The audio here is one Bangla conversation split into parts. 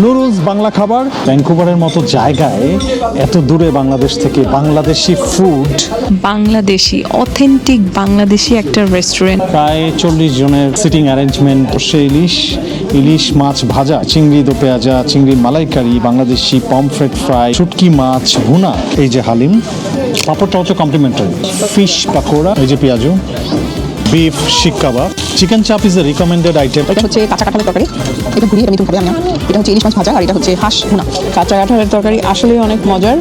নুরুলস বাংলা খাবার ভ্যাঙ্কুভারের মতো জায়গায় এত দূরে বাংলাদেশ থেকে বাংলাদেশি ফুড বাংলাদেশি অথেন্টিক বাংলাদেশি একটা রেস্টুরেন্ট প্রায় চল্লিশ জনের সিটিং অ্যারেঞ্জমেন্ট সে ইলিশ ইলিশ মাছ ভাজা চিংড়ি দো পেঁয়াজা চিংড়ি মালাইকারি বাংলাদেশি পমফ্রেট ফ্রাই শুটকি মাছ ভুনা। এই যে হালিম পাপড়টা হচ্ছে কমপ্লিমেন্টারি ফিশ পাকোড়া এই যে পেঁয়াজু beef seekh kebab. Chicken chaap is a recommended item এটা হচ্ছে কাঁচা কাঁঠালের তরকারি। এটা ঘুরিয়ে আমি তুমি খাবে আমি এটা হচ্ছে ইলিশ মাছ ভাজা আর এটা হচ্ছে হাঁস ভুনা। কাঁচা কাঁঠালের তরকারি আসলেই অনেক মজার।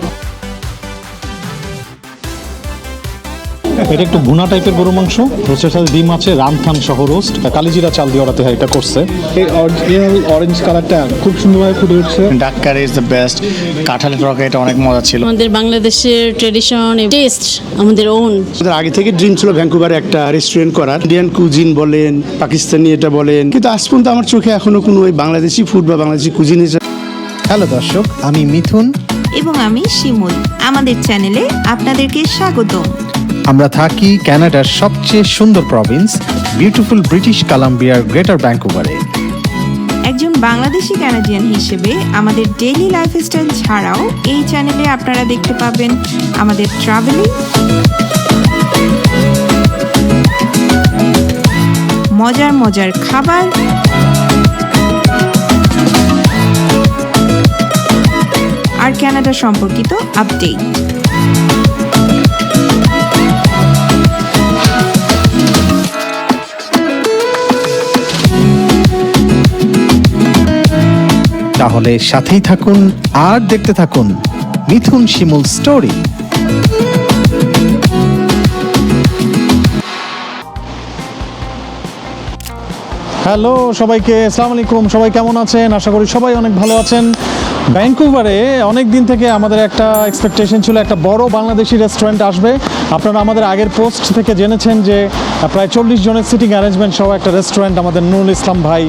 এটা একটু ভুনা টাইপের গরু মাংস। রোস্টের সাথে ডিম আছে রামথান সহ রোস্ট কালিজিরা চাল দিয়ে ওরা এটা করছে। এই অরিজিনাল অরেঞ্জ কালারটা খুব সুন্দরভাবে ফুটে উঠছে। ডাক্কার ইজ দ্য বেস্ট কাঁঠালের তরকারি এটা অনেক মজা ছিল। আমাদের বাংলাদেশের ট্রেডিশন টেস্ট আমাদের ওন আমাদের আগে থেকে ড্রিম ছিল ভ্যাঙ্কুভারে একটা রেস্টুরেন্ট করার। ইন্ডিয়ান কুজিন বলেন পাকিস্তানি এটা বলেন। কিন্তু আজ পর্যন্ত আমার চোখে এখনও কোনো ওই বাংলাদেশি ফুড বা বাংলাদেশি কুজিন হিসেবে হ্যালো দর্শক আমি মিথুন। এবং আমি শিমুল। আমাদের চ্যানেলে আপনাদেরকে স্বাগতম। আমরা থাকি ক্যানাডার সবচেয়ে সুন্দর প্রভিন্স বিউটিফুল ব্রিটিশ কলাম্বিয়ার গ্রেটার ব্যাঙ্কুভারে একজন বাংলাদেশি ক্যানাডিয়ান হিসেবে আমাদের ডেইলি লাইফস্টাইল ছাড়াও এই চ্যানেলে আপনারা দেখতে পাবেন আমাদের ট্রাভেলিং মজার মজার খাবার, আর ক্যানাডা সম্পর্কিত আপডেট তাহলে সাথেই থাকুন আর দেখতে থাকুন মিথুন শিমুল স্টোরি। হ্যালো, সবাইকে আসসালামু আলাইকুম। সবাই কেমন আছেন? আশা করি সবাই অনেক ভালো আছেন। ভ্যাঙ্কুভারে অনেক দিন থেকে আমাদের একটা এক্সপেকটেশন ছিল, একটা বড় বাংলাদেশি রেস্টুরেন্ট আসবে। আপনারা আমাদের আগের পোস্ট থেকে জেনেছেন যে, প্রায় চল্লিশ জনের সিটিং অ্যারেঞ্জমেন্ট সহ একটা রেস্টুরেন্ট আমাদের নুরুল ইসলাম ভাই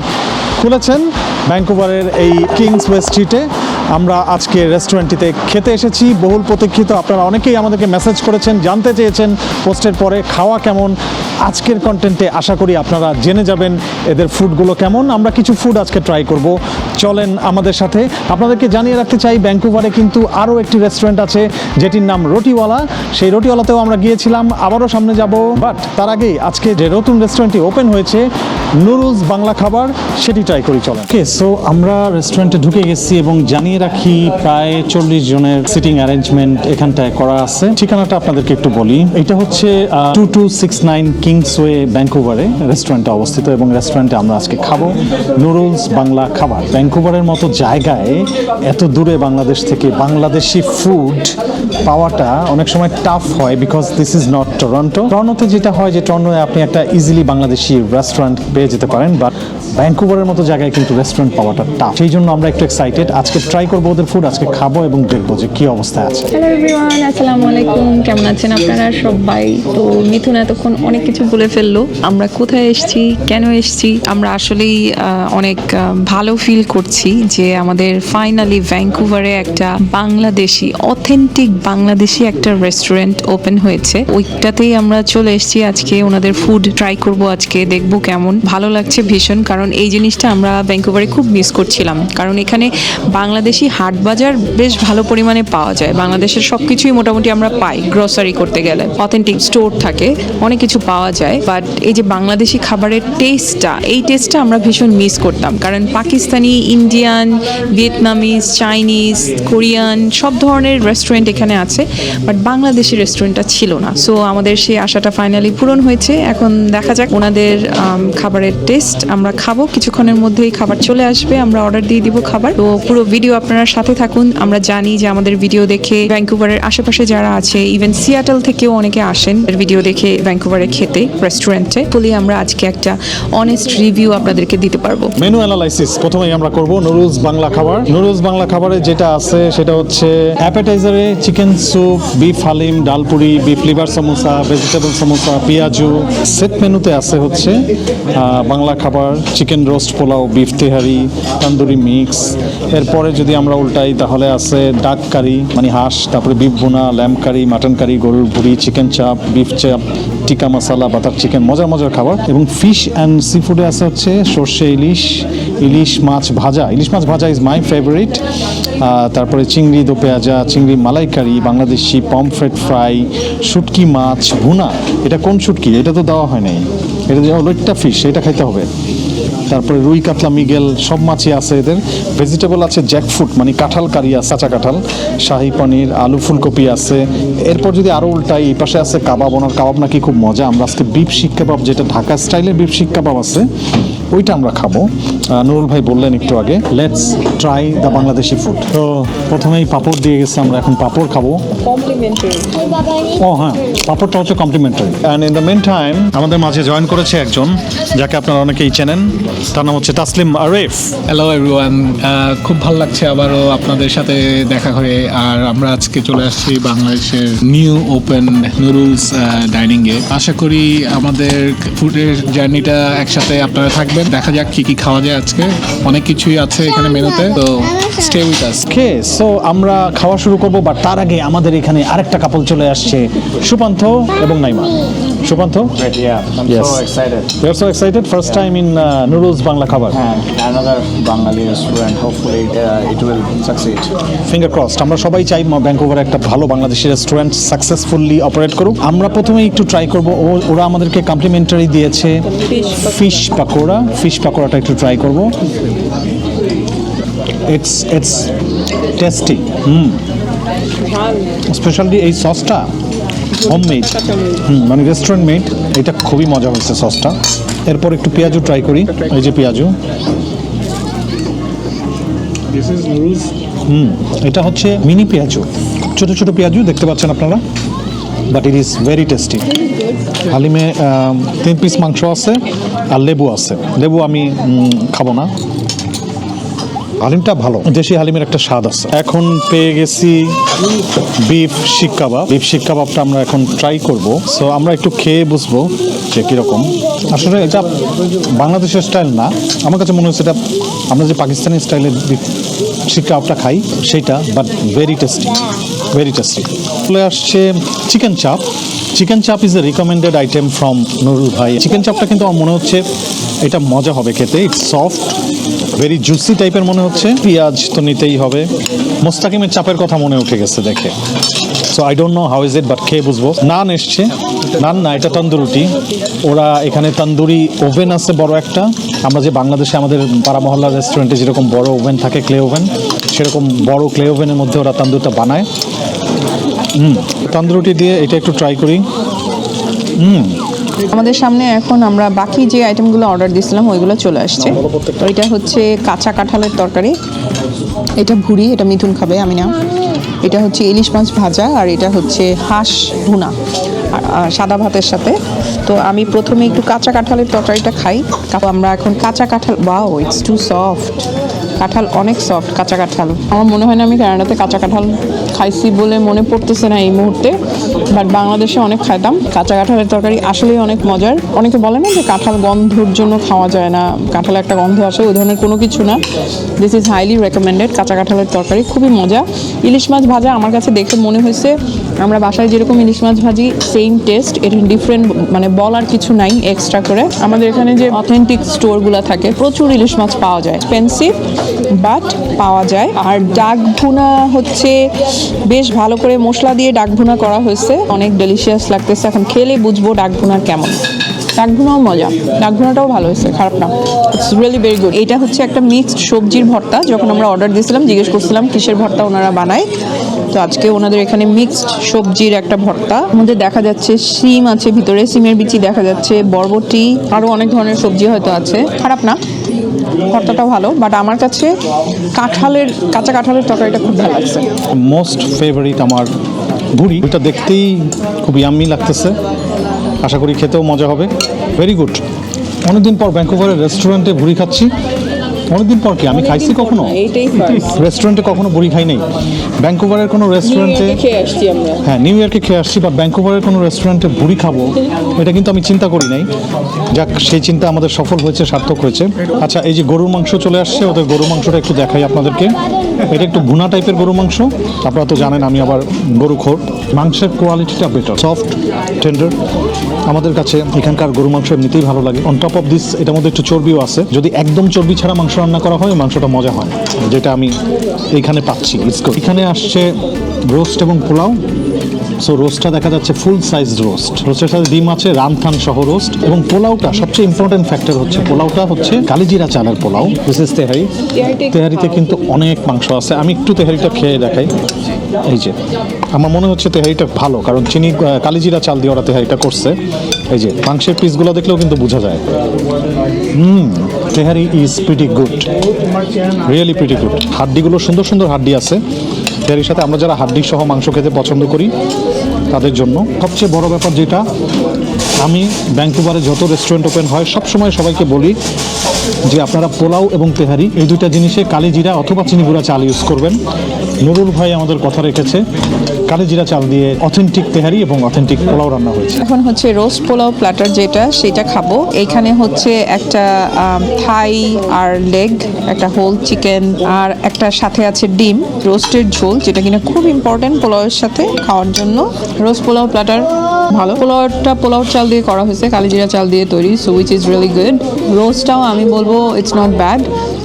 খুলেছেন। ভ্যাঙ্কুভারের এই কিংস ওয়ে স্ট্রিটে আমরা আজকে রেস্টুরেন্টটিতে খেতে এসেছি। বহুল প্রতীক্ষিত। আপনারা অনেকেই আমাদেরকে মেসেজ করেছেন, জানতে চেয়েছেন পোস্টের পরে খাওয়া কেমন, আজকের কন্টেন্টে আশা করি আপনারা জেনে যাবেন এদের ফুডগুলো কেমন। আমরা কিছু ফুড আজকে ট্রাই করব। চলেন আমাদের সাথে। আপনাদেরকে জানিয়ে রাখতে চাই ভ্যাঙ্কুভারে কিন্তু আরও একটি রেস্টুরেন্ট আছে, যেটির নাম রুটিওয়ালা। সেই রুটিওয়ালাতেও আমরা গিয়েছিলাম, আবারও সামনে যাব। বাট তার আগেই আজকে যে নতুন রেস্টুরেন্টটি ওপেন হয়েছে নুরুলস বাংলা খাবার, সেটি ট্রাই করি, চলেন। ওকে সো আমরা রেস্টুরেন্টে ঢুকে গেছি এবং জানিয়ে রাখি, প্রায় চল্লিশ জনের সিটিং অ্যারেঞ্জমেন্ট এখানটায় করা আছে। ঠিকানাটা আপনাদেরকে একটু বলি। এটা হচ্ছে two two six nine Kingsway ব্যাঙ্কুভারে রেস্টুরেন্টটা অবস্থিত এবং রেস্টুরেন্টে আমরা আজকে খাব। নুরুলস বাংলা খাবার। ব্যাঙ্কুভারের মতো জায়গায় এত দূরে বাংলাদেশ থেকে বাংলাদেশি ফুড পাওয়াটা অনেক সময় টাফ হয় because this is not Toronto টরন্টোতে যেটা হয় যে টরন্টোতে আপনি একটা ইজিলি বাংলাদেশি রেস্টুরেন্ট পেয়ে যেতে পারেন বাট ভ্যাঙ্কুভারের মতো জায়গায় কিন্তু রেস্টুরেন্ট পাওয়াটা টাফ সেই জন্য আমরা একটু এক্সাইটেড আজকে ট্রাই করব ওদের ফুড আজকে খাব এবং দেখব যে কি অবস্থায় আছে। হ্যালো এভরিওয়ান আসসালামু আলাইকুম, কেমন আছেন আপনারা সবাই? তো মিথুন এতক্ষণ অনেক কিছু বলে ফেলল। আমরা কোথায় কেন আমরা আসলেই অনেক ভালো ফিল করছি যে আমাদের ফাইনালি ভ্যাঙ্কুভারে একটা বাংলাদেশি অথেন্টিক বাংলাদেশি একটা রেস্টুরেন্ট ওপেন হয়েছে। ওইটাতেই আমরা চলে এসেছি আজকে, ওনাদের ফুড ট্রাই করব আজকে, দেখব কেমন। ভালো লাগছে ভীষণ, কারণ এই জিনিসটা আমরা ভ্যাঙ্কুভারে খুব মিস করছিলাম। কারণ এখানে বাংলাদেশি হাট বাজার বেশ ভালো পরিমাণে পাওয়া যায়। বাংলাদেশের সব কিছুই মোটামুটি আমরা পাই গ্রসারি করতে গেলে। অথেন্টিক স্টোর থাকে, অনেক কিছু পাওয়া যায়। বাট এই যে বাংলাদেশি খাবারের টেস্টটা এই টেস্টটা আমরা ভীষণ মিস করতাম। কারণ Pakistani Indian Vietnamese Chinese Korean সব ধরনের রেস্টুরেন্ট এখানে আছে। বাট বাংলাদেশি রেস্টুরেন্টটা ছিল না। সো আমাদের সেই আশাটা ফাইনালি পূরণ হয়েছে। এখন দেখা যাক ওনাদের খাবারের টেস্ট আমরা খাব। কিছুক্ষণের মধ্যেই খাবার চলে আসবে। আমরা অর্ডার দিয়ে দিব খাবার। তো পুরো ভিডিও আপনারা সাথে থাকুন। আমরা জানি যে আমাদের ভিডিও দেখে ভ্যাঙ্কুভারের আশেপাশে যারা আছে ইভেন সিয়াটল থেকেও অনেকে আসেন ভিডিও দেখে ভ্যাঙ্কুভারে খেতে রেস্টুরেন্টে বলি আমরা আজকে একটা অনেস্ট রিভিউ আপনাদেরকে দিতে পারব। মেনু অ্যানালাইসিস প্রথমেই আমরা করব নুরুলস বাংলা খাবার। নুরুলস বাংলা খাবারে যেটা আছে সেটা হচ্ছে অ্যাপেটাইজারে chicken soup beef haleem, dalpuri beef liver samosa vegetable samosa পেঁয়াজু। সেট মেনুতে আছে হচ্ছে বাংলা খাবার chicken roast pulao beef tehari tandoori mix এরপরে যদি আমরা উল্টাই, তাহলে আছে ডাক কারি মানে হাঁস, তারপরে বিফ বোনা ল্যাম্প কারি, মাটন কারি, গরুর ভুড়ি, চিকেন চাপ, বিফ চাপ, টিকা মশালা, বাটার চিকেন, মজার মজার খাবার। এবং ফিশ অ্যান্ড সি ফুডে আছে হচ্ছে সর্ষে, ইলিশ ইলিশ মাছ ভাজা। ইলিশ মাছ ভাজা ইজ মাই ফেভারিট তারপরে চিংড়ি, দো পেঁয়াজা, চিংড়ি মালাইকারি, বাংলাদেশি পমফ্রেট ফ্রাই শুটকি মাছ, ভুনা। এটা কোন শুটকি? এটা তো দেওয়া হয় নাই। এটা যে লইট্টা ফিশ এটা খাইতে হবে। তারপরে রুই কাতলা মিগেল, সব মাছই আছে এদের। ভেজিটেবল আছে জ্যাকফুট মানে কাঁঠাল কারি আছে, কাঁচা কাঁঠাল। শাহি পনির, আলু ফুলকপি আছে। এরপর যদি আরও উল্টাই, এই পাশে আছে কাবাব। ওনার কাবাব নাকি খুব মজা। আমরা আজকে বিপ শিক কাবাব যেটা ঢাকা স্টাইলের বিপ শিক কাবাব আছে। ওইটা আমরা খাব। আহ, নুরুল ভাই বললেন একটু আগে let's try the Bangladeshi food তো প্রথমেই পাপড় দিয়ে গেছে আমরা এখন পাপড় খাব। ও হ্যাঁ পাপড়টা হচ্ছে complimentary and in the mean time আমাদের মাঝে জয়েন করেছে একজন যাকে আপনারা অনেকেই চেনেন। তার নাম হচ্ছে তাসলিম আরেফ। হ্যালো এভরিওয়ান খুব ভালো লাগছে আবারও আপনাদের সাথে দেখা হয়ে। আর আমরা আজকে চলে আসছি বাংলাদেশের নিউ ওপেন নুরুলস ডাইনিংয়ে আশা করি আমাদের ফুডের জার্নিটা একসাথে আপনারা থাকবেন। দেখা যাক কি কি খাওয়া যায় আজকে। অনেক কিছুই আছে এখানে মেনুতে, তো স্টে উইথ আস সো আমরা খাওয়া শুরু করব বাট তার আগে আমাদের এখানে আরেকটা কাপল চলে আসছে সুপান্ত এবং Naima. Supanta Yeah, I'm Yes. so excited. You are so excited first time in noodles Bangla খাবার And another Bengali restaurant. Hopefully, uh, it will succeed. Finger crossed আমরা সবাই চাই ব্যাঙ্কোভারে একটা ভালো বাংলাদেশি রেস্টুরেন্ট সাকসেসফুলি অপারেট করুক। আমরা প্রথমে একটু ট্রাই করব। ওরা আমাদেরকে কমপ্লিমেন্টারি দিয়েছে ফিশ পাকোড়া। ফিশ পাকোড়াটা একটু ট্রাই করব। It's it's tasty hmm. Specially এই সসটা হোম মেড হুম মানে রেস্টুরেন্ট মেড এটা খুবই মজা হয়েছে সসটা এরপর একটু পেঁয়াজু ট্রাই করি। এই যে পেঁয়াজু। হুম এটা হচ্ছে মিনি পেঁয়াজু। ছোট ছোট পেঁয়াজু দেখতে পাচ্ছেন আপনারা? But it is very tasty হালিমে তিন পিস মাংস আছে আর লেবু আছে। লেবু আমি খাব না। হালিমটা ভালো। দেশি হালিমের একটা স্বাদ আছে। এখন পেয়ে গেছি বিফ শিক কাবাব। বিফ শিক কাবাবটা আমরা এখন ট্রাই করব। সো আমরা একটু খেয়ে বুঝব যে কীরকম। আসলে এটা বাংলাদেশের স্টাইল না। আমার কাছে মনে হচ্ছে এটা আমরা যে পাকিস্তানি স্টাইলের বিফ শিক কাবাবটা খাই সেইটা but very tasty very tasty চলে আসছে chicken chaap chicken chaap is a recommended item from Nurul ভাই। চিকেন চাপটা কিন্তু আমার মনে হচ্ছে এটা মজা হবে খেতে। ইটস সফট ভেরি জুসি টাইপের মনে হচ্ছে। পেঁয়াজ তো নিতেই হবে। মোস্তাকিমের চাপের কথা মনে উঠে গেছে দেখে। So I don't know how is it but খেয়ে বুঝব। নান এসছে। নান না, এটা তন্দুরুটি ওরা এখানে তন্দুরি ওভেন আছে বড় একটা। আমরা যে বাংলাদেশে আমাদের পাড়া মহল্লা রেস্টুরেন্টে যেরকম বড় ওভেন থাকে ক্লে ওভেন সেরকম বড় ক্লে ওভেনের মধ্যে ওরা তন্দুরটা বানায়। হুম তন্দুরুটি দিয়ে এটা একটু ট্রাই করি। আমাদের সামনে এখন আমরা বাকি যে আইটেমগুলো অর্ডার দিয়েছিলাম, ওইগুলো চলে আসছে। তো এটা হচ্ছে কাঁচা কাঁঠালের তরকারি। এটা ভুড়ি, এটা মিথুন খাবে, আমি না এটা হচ্ছে ইলিশ মাছ ভাজা, আর এটা হচ্ছে হাঁস ভুনা সাদা ভাতের সাথে। তো আমি প্রথমে একটু কাঁচা কাঁঠালের তরকারিটা খাই। তারপর আমরা এখন কাঁচা কাঁঠাল বাও ইটস টু সফট কাঁঠাল অনেক সফট কাঁচা কাঁঠাল। আমার মনে হয় না আমি কানাডাতে কাঁচা কাঁঠাল খাইছি বলে মনে পড়তেছে না এই মুহূর্তে বাট বাংলাদেশে অনেক খাইতাম। কাঁচা কাঁঠালের তরকারি আসলেই অনেক মজার। অনেকে বলে না যে কাঁঠাল গন্ধর জন্য খাওয়া যায় না, কাঁঠাল একটা গন্ধ আসে, ওই ধরনের কোনো কিছু না। দিস ইজ হাইলি রেকমেন্ডেড কাঁচা কাঁঠালের তরকারি খুবই মজা। ইলিশ মাছ ভাজা আমার কাছে দেখে মনে হয়েছে, আমরা বাসায় যেরকম ইলিশ মাছ ভাজি সেম টেস্ট এটা ডিফারেন্ট মানে বলার কিছু নাই এক্সট্রা করে। আমাদের এখানে যে অথেন্টিক স্টোরগুলো থাকে, প্রচুর ইলিশ মাছ পাওয়া যায়। এক্সপেন্সিভ বাট পাওয়া যায়। আর ডাক ভুনা হচ্ছে বেশ ভালো করে মশলা দিয়ে ডাক ভুনা করা হয়েছে। অনেক ডেলিশিয়াস লাগতেছে। এখন খেলে বুঝব ডাক ভুনার কেমন। ডাক ভুনাও মজা। ডাক ভুনাটাও ভালো হয়েছে। খারাপ না। ইটস রিয়েলি ভেরি গুড এটা হচ্ছে একটা মিক্সড সবজির ভর্তা। যখন আমরা অর্ডার দিয়েছিলাম, জিজ্ঞেস করছিলাম, কিসের ভর্তা ওনারা বানায়। তো আজকে ওনাদের এখানে মিক্সড সবজির একটা ভর্তা। মধ্যে দেখা যাচ্ছে সিম আছে ভিতরে। সিমের বিচি দেখা যাচ্ছে। বরবটি আরও অনেক ধরনের সবজি হয়তো আছে। খারাপ না। ভর্তাটা ভালো বাট আমার কাছে কাঁঠালের, কাঁচা কাঁঠালের তরকারিটা খুব ভালো লাগছে। মোস্ট ফেভারিট আমার ভুড়ি। ওইটা দেখতেই খুব ইয়াম্মি লাগতেছে। আশা করি খেতেও মজা হবে। ভেরি গুড অনেকদিন পর ব্যাঙ্কোভারের রেস্টুরেন্টে ভুড়ি খাচ্ছি। অনেকদিন পর কি? আমি খাইছি কখনো? রেস্টুরেন্টে কখনো বুড়ি খাই নাই? ব্যাঙ্কুভারের কোনো রেস্টুরেন্টে হ্যাঁ নিউ ইয়র্কে খেয়ে আসছি বা ব্যাঙ্কুভারের কোনো রেস্টুরেন্টে বুড়ি খাব এটা কিন্তু আমি চিন্তা করি নাই। যাক সেই চিন্তা আমাদের সফল হয়েছে সার্থক হয়েছে। আচ্ছা এই যে গরুর মাংস চলে আসছে ওদের গরুর মাংসটা একটু দেখাই আপনাদেরকে। এটা একটু ভুনা টাইপের গরু মাংস। আপনারা তো জানেন, আমি আবার গরু খোর। মাংসের কোয়ালিটিটা বেটার সফট টেন্ডার আমাদের কাছে এখানকার গরু মাংস এমনিতেই ভালো লাগে। অন টপ অফ দিস এটার মধ্যে একটু চর্বিও আছে। যদি একদম চর্বি ছাড়া মাংস রান্না করা হয়, মাংসটা মজা হয়। যেটা আমি এখানে পাচ্ছি। এখানে আসছে রোস্ট এবং পোলাও। সো রোস্টটা দেখা যাচ্ছে ফুল সাইজ রোস্ট রোস্টের সাথে ডিম আছে রামথান সহ রোস্ট এবং পোলাওটা সবচেয়ে ইম্পর্টেন্ট ফ্যাক্টর হচ্ছে পোলাওটা হচ্ছে কালিজিরা চালের পোলাও। ইজ তেহারি। তেহারিতে কিন্তু অনেক মাংস আছে। আমি একটু তেহারিটা খেয়ে দেখাই। এই যে আমার মনে হচ্ছে তেহারিটা ভালো কারণ চিনি কালিজিরা চাল দিয়ে ওরা তেহারিটা করছে। এই যে মাংসের পিসগুলো দেখলেও কিন্তু বোঝা যায়। হুম tehari is pretty good really pretty good হাড্ডিগুলো সুন্দর সুন্দর হাড্ডি আছে। তেহারির সাথে আমরা যারা হাড্ডি সহ মাংস খেতে পছন্দ করি, তাদের জন্য। সবচেয়ে বড় ব্যাপার যেটা, আমি ব্যাঙ্কুবারে যত রেস্টুরেন্ট ওপেন হয় সব সময় সবাইকে বলি যে আপনারা পোলাও এবং তেহারি, এই দুইটা জিনিসে কালি জিরা অথবা চিনি গুঁড়া চাল ইউজ করবেন। নুরুল ভাই আমাদের কথা রেখেছে। কালি জিরা চাল দিয়ে অথেন্টিক তেহারি এবং অথেন্টিক পোলাও রান্না হয়েছে। এখন হচ্ছে রোস্ট পোলাও প্ল্যাটার যেটা, সেটা খাব। এখানে হচ্ছে একটা থাই আর লেগ একটা হোল চিকেন আর একটা সাথে আছে ডিম রোস্টের ঝোল, যেটা কিনা খুব ইম্পর্টেন্ট পোলাওয়ের সাথে খাওয়ার জন্য। রোস্ট পোলাও প্ল্যাটার ভালো। পোলাওটা পোলাও চাল দিয়ে করা হয়েছে কালিজিরা চাল দিয়ে তৈরি so which is really good রোস্টটাও আমি বলব ইটস নট ব্যাড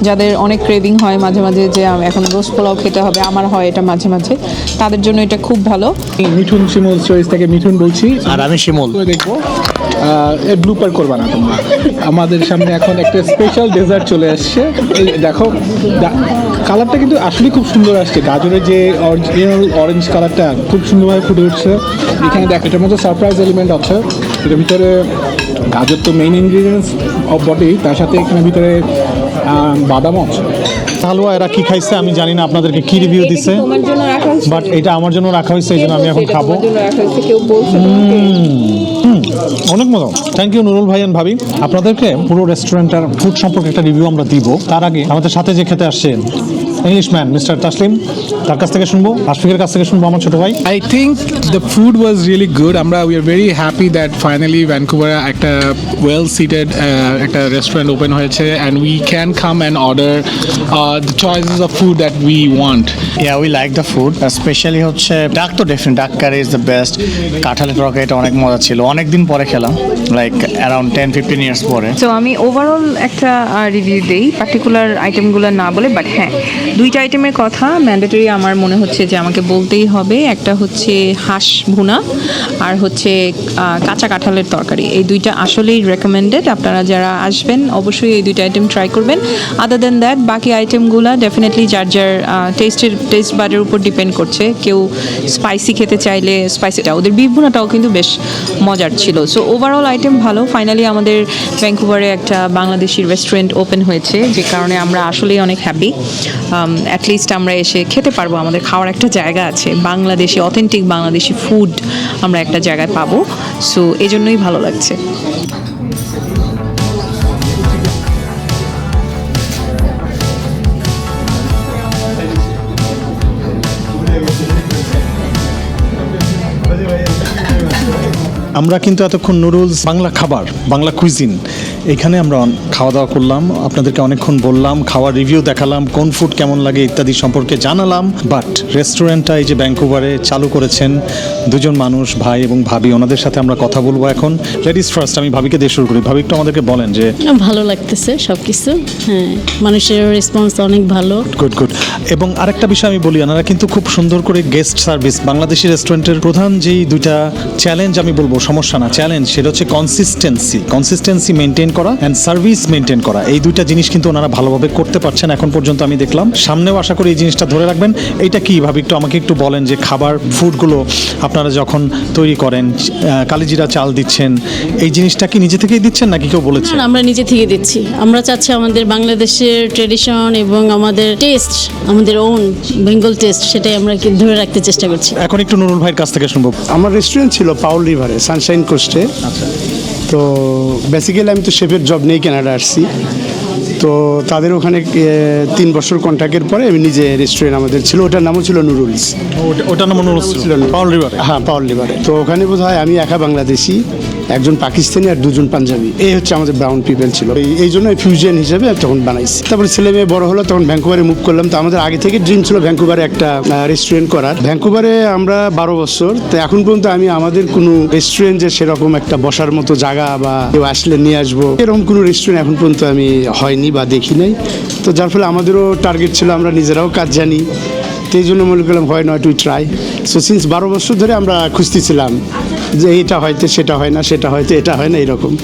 যাদের অনেক ক্রেভিং হয় মাঝে মাঝে যে এখন রোস্ট পোলাও খেতে হবে, আমার হয় এটা মাঝে মাঝে। তাদের জন্য এটা খুব ভালো। মিঠুন শিমুল চয়েস থেকে মিঠুন বলছি। আর আমি শিমুল। দেখব। এ ব্লুপার করবা না তোমরা। আমাদের সামনে এখন একটা স্পেশাল ডেজার্ট চলে আসছে। এই দেখো কালারটা কিন্তু আসলে খুব সুন্দর আসছে। গাজরের যে অরিজিনাল অরেঞ্জ কালারটা খুব সুন্দরভাবে ফুটে উঠছে। এখানে দেখ এটার মধ্যে সারপ্রাইজ এলিমেন্ট আছে। এটার ভিতরে গাজর তো মেইন ইনগ্রিডিয়েন্টস অফ বডি তার সাথে এখানে ভিতরে আহ, বাদামও আছে। হালুয়া এরা কি খাইছে আমি জানি না আপনাদেরকে কি রিভিউ দিছে? বাট এটা আমার জন্য রাখা হয়েছে এই জন্য আমি এখন খাব। কেউ অনেক মজা। থ্যাংক ইউ নুরুল ভাই ভাবি। আপনাদেরকে পুরো রেস্টুরেন্টের ফুড সম্পর্কে একটা রিভিউ আমরা দিব। তার আগে আমাদের সাথে যে খেতে আসছে ইংলিশ ম্যান মিস্টার তাসলিম তার কাছ থেকে শুনব। আশফিকের কাছ থেকে শুনব আমার ছোট ভাই। I think the food was really good আমরা we are very happy that finally Vancouver একটা ওয়েল seated uh, একটা রেস্টুরেন্ট ওপেন হয়েছে and we can come and order uh, the of food food we want want. Ya we like the food specially হচ্ছে ডাক তো definite duck curry is the best কাঁঠালের তরকারিটা অনেক মজা ছিল। অনেক দিন পরে খেলাম like around ten fifteen years পরে। তো আমি ওভারঅল একটা রিভিউ দেই পার্টিকুলার আইটেমগুলো না বলে বাট হ্যাঁ দুইটা আইটেমের কথা ম্যান্ডেটরি আমার মনে হচ্ছে যে আমাকে বলতেই হবে। একটা হচ্ছে হাঁস ভুনা, আর হচ্ছে কাঁচা কাঁঠালের তরকারি। এই দুইটা আসলেই রেকমেন্ডেড আপনারা যারা আসবেন, অবশ্যই এই দুইটা আইটেম ট্রাই করবেন। আদার দেন দ্যাট বাকি আইটেমগুলো ডেফিনেটলি যার যার টেস্টের টেস্ট বারের উপর ডিপেন্ড করছে। কেউ স্পাইসি খেতে চাইলে স্পাইসিটা ওদের বিফ ভুনাটাও কিন্তু বেশ মজার ছিল। সো ওভারঅল আইটেম ভালো। ফাইনালি আমাদের ভ্যাঙ্কুভারে একটা বাংলাদেশি রেস্টুরেন্ট ওপেন হয়েছে, যে কারণে আমরা আসলেই অনেক হ্যাপি অ্যাটলিস্ট আমরা এসে খেতে পারব। আমাদের খাওয়ার একটা জায়গা আছে। বাংলাদেশি অথেন্টিক বাংলাদেশি ফুড আমরা একটা জায়গায় পাবো। সো এই জন্যই ভালো লাগছে। আমরা কিন্তু এতক্ষণ নুডলস বাংলা খাবার বাংলা কুইজিন এখানে আমরা খাওয়া দাওয়া করলাম আপনাদেরকে অনেকক্ষণ বললাম খাওয়ার রিভিউ দেখালাম কোন ফুড কেমন লাগে ইত্যাদি সম্পর্কে জানালাম বাট রেস্টুরেন্টটা এই যে ব্যাঙ্কুভারে চালু করেছেন দুজন মানুষ ভাই এবং ভাবি ওনাদের সাথে আমরা কথা বলব এখন। লেডিস ফার্স্ট আমি ভাবিকে দিয়ে শুরু করি। ভাবি একটু আমাদেরকে বলেন যে ভালো লাগতেছে সব কিছু হ্যাঁ মানুষের রেসপন্স অনেক ভালো। গুড গুড এবং আরেকটা বিষয় আমি বলি ওনারা কিন্তু খুব সুন্দর করে গেস্ট সার্ভিস বাংলাদেশি রেস্টুরেন্টের প্রধান যেই দুইটা চ্যালেঞ্জ আমি বলব সমস্যা না চ্যালেঞ্জ সেটা হচ্ছে কনসিস্টেন্সি কনসিস্টেন্সি মেনটেন করা অ্যান্ড সার্ভিস মেনটেন করা। এই দুইটা জিনিস কিন্তু ওনারা ভালোভাবে করতে পারছেন। এখন পর্যন্ত আমি দেখলাম। সামনেও আশা করি এই জিনিসটা ধরে রাখবেন। এইটা কি ভাবে একটু আমাকে একটু বলেন যে খাবার ফুডগুলো আপনারা যখন তৈরি করেন কালিজিরা চাল দিচ্ছেন এই জিনিসটা কি নিজে থেকেই দিচ্ছেন নাকি কেউ বলেছে? আমরা নিজে থেকে দিচ্ছি। আমরা চাচ্ছি আমাদের বাংলাদেশের ট্রেডিশন এবং আমাদের টেস্ট আমাদের ওন বেঙ্গল টেস্ট সেটাই আমরা কি ধরে রাখতে চেষ্টা করছি। এখন একটু নুরুল ভাইয়ের কাছ থেকে শুনব। আমার রেস্টুরেন্ট ছিল পাউল রিভারে সানশাইন কোস্টে তো বেসিক্যালি আমি তো শেফের জব নেই কেনাডা আসছি। তো তাদের ওখানে তিন বছর কন্ট্রাক্টের পরে আমি নিজে রেস্টুরেন্ট আমাদের ছিল ওটার নামও ছিল নুরুলস ওটা- ওটার নাম ছিল। পাউল রিভারে হ্যাঁ পাওয়ার লিভারে তো ওখানে বোধ হয় আমি একা বাংলাদেশি। একজন পাকিস্তানি আর দুজন পাঞ্জাবি। এই হচ্ছে আমাদের ব্রাউন পিপল ছিল। এই- জন্য ফিউশন হিসেবে তখন বানাইছি। তারপরে ছেলে মেয়ে বড় হলো, তখন ভ্যাঙ্কুভারে মুভ করলাম। তো আমাদের আগে থেকে ড্রিম ছিল ভ্যাঙ্কুভারে একটা রেস্টুরেন্ট করার। ভ্যাঙ্কুভারে আমরা বারো বছর। তো এখন পর্যন্ত আমি আমাদের কোনো রেস্টুরেন্ট যে সেরকম একটা বসার মতো জায়গা বা কেউ আসলে নিয়ে আসব, এরকম কোনো রেস্টুরেন্ট এখন পর্যন্ত আমি হয়নি বা দেখি নাই। তো যার ফলে আমাদেরও টার্গেট ছিল, আমরা নিজেরাও কাজ জানি। তো এই জন্য মনে করলাম হয় নয় উই ট্রাই সো সিন্স বারো বছর ধরে আমরা খুঁজতেছিলাম যে এটা হয়তো সেটা হয় না সেটা হয়তো এটা হয় না এরকম।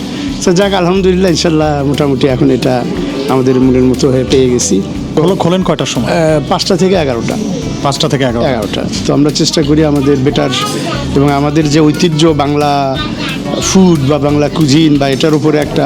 তো যাক আলহামদুলিল্লাহ ইনশাল্লাহ মোটামুটি এখন এটা আমাদের মনের মতো হয়ে পেয়ে গেছি। খোলো- খোলেন কয়টার সময়? পাঁচটা থেকে এগারোটা। পাঁচটা থেকে এগারো এগারোটা। তো আমরা চেষ্টা করি আমাদের বেটার এবং আমাদের যে ঐতিহ্য বাংলা ফুড বা বাংলা কুজিন বা এটার উপরে একটা,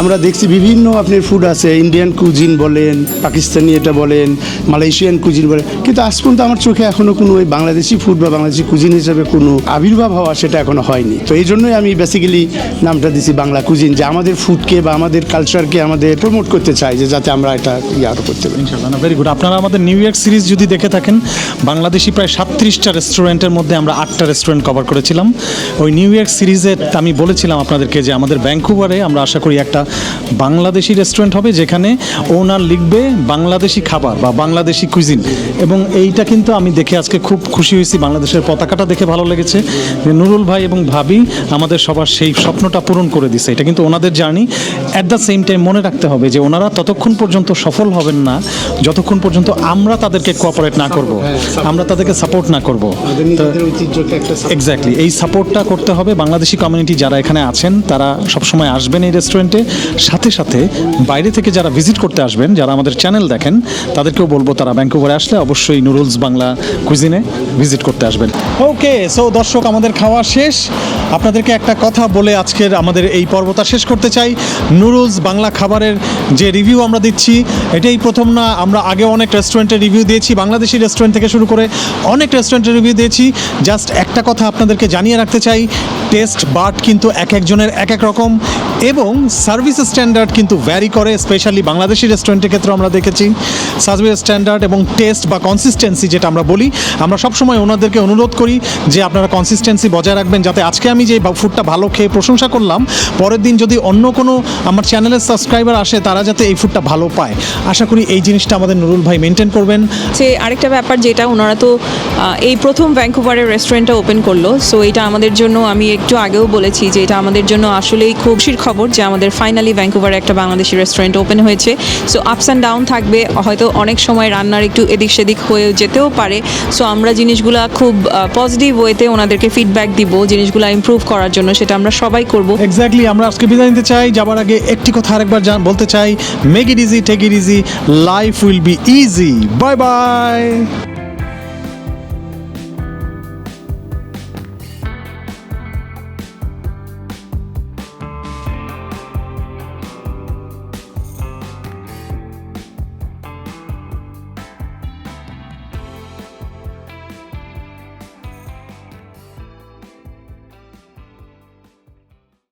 আমরা দেখছি বিভিন্ন আপনার ফুড আছে ইন্ডিয়ান কুজিন বলেন, পাকিস্তানি এটা বলেন মালয়েশিয়ান কুজিন বলেন, কিন্তু আজ পর্যন্ত আমার চোখে এখনও কোনো ওই বাংলাদেশি ফুড বা বাংলাদেশি কুজিন হিসেবে কোনো আবির্ভাব হওয়া সেটা এখনও হয়নি। তো এই জন্যই আমি বেসিক্যালি নামটা দিছি বাংলা কুজিন যে আমাদের ফুডকে বা আমাদের কালচারকে আমাদের প্রমোট করতে চাই যে যাতে আমরা এটা ইয়ারও করতে পারি। ভেরি গুড আপনারা আমাদের নিউ ইয়র্ক সিরিজ যদি দেখে থাকেন, বাংলাদেশি প্রায় সাতত্রিশটা রেস্টুরেন্টের মধ্যে আমরা আটটা রেস্টুরেন্ট কভার করেছিলাম। ওই নিউ ইয়র্ক সিরিজে আমি বলেছিলাম আপনাদেরকে যে আমাদের ব্যাঙ্কুভারে আমরা আশা করি একটা বাংলাদেশি রেস্টুরেন্ট হবে যেখানে ওনার লিখবে বাংলাদেশি খাবার বা বাংলাদেশি কুইজিন এবং এইটা কিন্তু আমি দেখে আজকে খুব খুশি হয়েছি বাংলাদেশের পতাকাটা দেখে ভালো লেগেছে যে নুরুল ভাই এবং ভাবি আমাদের সবার সেই স্বপ্নটা পূরণ করে দিছে এটা কিন্তু ওনাদের journey. At the same time মনে রাখতে হবে যে ওনারা ততক্ষণ পর্যন্ত সফল হবেন না যতক্ষণ পর্যন্ত আমরা তাদেরকে কোঅপারেট না করব আমরা তাদেরকে সাপোর্ট না করব। এক্স্যাক্টলি এই সাপোর্টটা করতে হবে বাংলাদেশি কমিউনিটি যারা এখানে আছেন, তারা সবসময় আসবেন এই রেস্টুরেন্টে সাথে সাথে বাইরে থেকে যারা ভিজিট করতে আসবেন, যারা আমাদের চ্যানেল দেখেন, তাদেরকেও বলব তারা ব্যাঙ্কুভারে আসলে অবশ্যই নুডলস বাংলা কুইজিনে ভিজিট করতে আসবেন। ওকে সো দর্শক, আমাদের খাওয়া শেষ। আপনাদেরকে একটা কথা বলে আজকের আমাদের এই পর্বটা শেষ করতে চাই। নুরুলস বাংলা খাবারের যে রিভিউ আমরা দিচ্ছি, এটাই প্রথম না, আমরা আগে অনেক রেস্টুরেন্টের রিভিউ দিয়েছি, বাংলাদেশি রেস্টুরেন্ট থেকে শুরু করে অনেক রেস্টুরেন্টের রিভিউ দিয়েছি। জাস্ট একটা কথা আপনাদেরকে জানিয়ে রাখতে চাই টেস্ট বাট কিন্তু এক একজনের এক এক রকম এবং সার্ভিস স্ট্যান্ডার্ড কিন্তু ভ্যারি করে স্পেশালি বাংলাদেশি রেস্টুরেন্টের ক্ষেত্রে আমরা দেখেছি। সার্ভিস স্ট্যান্ডার্ড এবং টেস্ট বা কনসিস্টেন্সি যেটা আমরা বলি, আমরা সবসময় ওনাদেরকে অনুরোধ করি যে আপনারা কনসিস্টেন্সি বজায় রাখবেন, যাতে আজকে আমি যে ফুডটা ভালো খেয়ে প্রশংসা করলাম, পরের দিন যদি অন্য কোনো আমার চ্যানেলের সাবস্ক্রাইবার আসে, তারা যাতে এই ফুডটা ভালো পায়। আশা করি এই জিনিসটা আমাদের নুরুল ভাই মেনটেন করবেন। সে আরেকটা ব্যাপার যেটা ওনারা তো এই প্রথম ভ্যাঙ্কুভারের রেস্টুরেন্টটা ওপেন করল সো এটা আমাদের জন্য আমি একটু আগেও বলেছি যে এটা আমাদের জন্য আসলেই খুশির খবর যে আমাদের ফাইনালি ভ্যাঙ্কুভারে একটা বাংলাদেশি রেস্টুরেন্ট ওপেন হয়েছে। সো আপস অ্যান্ড ডাউন থাকবে, হয়তো অনেক সময় রান্নার একটু এদিক সেদিক হয়ে যেতেও পারে। সো আমরা জিনিসগুলা খুব পজিটিভ ওয়েতে ওনাদেরকে ফিডব্যাক দিব, জিনিসগুলো ইমপ্রুভ করার জন্য, সেটা আমরা সবাই করব। এক্স্যাক্টলি আমরা আজকে বিদায় নিতে চাই। যাবার আগে একটি কথা আরেকবার জান বলতে চাই। Make it easy take it easy life will be easy bye bye